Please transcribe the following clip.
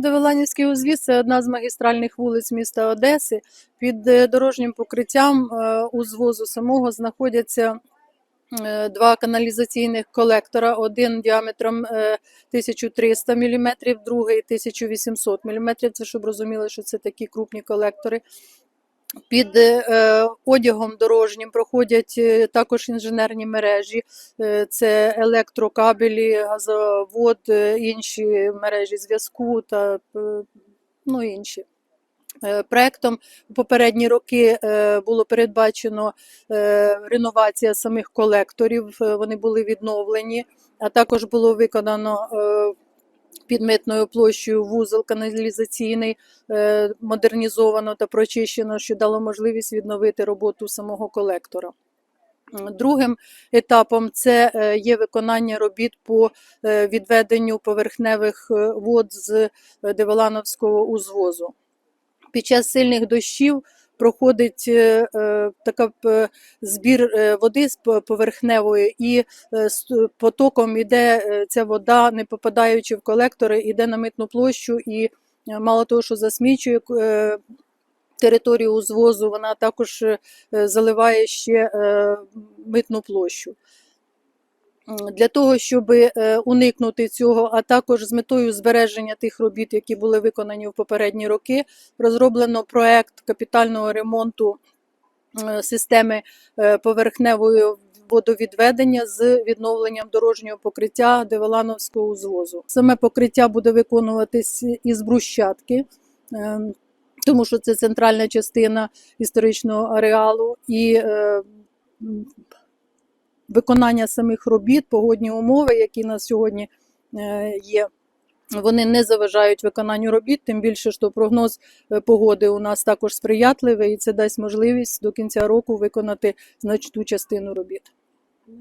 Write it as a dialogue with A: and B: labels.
A: Девеланівський узвіз це одна з магістральних вулиць міста Одеси. Під е, дорожнім покриттям е, узвозу самого знаходяться е, два каналізаційних колектора: один діаметром е, 1300 мм, другий 1800 мм. Це щоб розуміли, що це такі крупні колектори. Під е, одягом дорожнім проходять е, також інженерні мережі, Е, це електрокабелі, газовод, е, інші мережі зв'язку та е, ну, інші. Е, Проектом у попередні роки е, було передбачено е, реновація самих колекторів, е, вони були відновлені, а також було виконано е, під митною площею вузол каналізаційний, е, модернізовано та прочищено, що дало можливість відновити роботу самого колектора. Другим етапом це е, є виконання робіт по е, відведенню поверхневих вод з е, узвозу. Під час сильних дощів проходить е, е, така е, збір води з поверхневої, і з потоком іде ця вода, не попадаючи в колектори, іде на митну площу і мало того, що засмічує територію узвозу, вона також заливає ще митну площу. Для того, щоб уникнути цього, а також з метою збереження тих робіт, які були виконані в попередні роки, розроблено проект капітального ремонту е, системи е, поверхневої водовідведення з відновленням дорожнього покриття Девелановського узвозу. Саме покриття буде виконуватись із брусчатки. е, Тому що це центральна частина історичного ареалу і е, виконання самих робіт, погодні умови, які на сьогодні е, є. Вони не заважають виконанню робіт, тим більше, що прогноз е, погоди у нас також сприятливий, і це дасть можливість до кінця року виконати значну частину робіт.